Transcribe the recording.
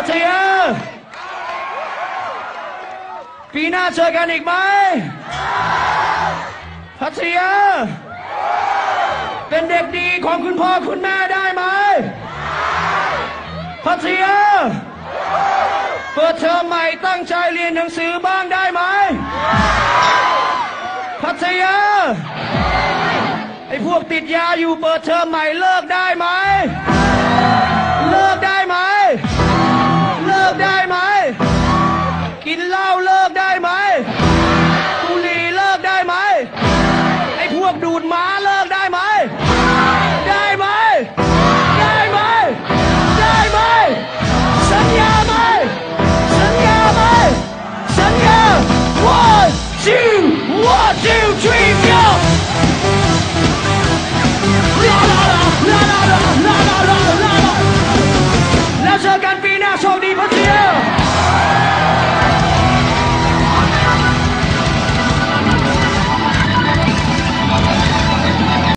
พัทยา ปีหน้าเจอกันอีกไหม พัทยา เป็นเด็กดีของคุณพ่อคุณแม่ได้ไหม พัทยา เปิดเทอมใหม่ตั้งใจเรียนหนังสือบ้างได้ไหม พัทยา ไอ้พวกติดยาอยู่เปิดเทอมใหม่เลิกได้ไหม would my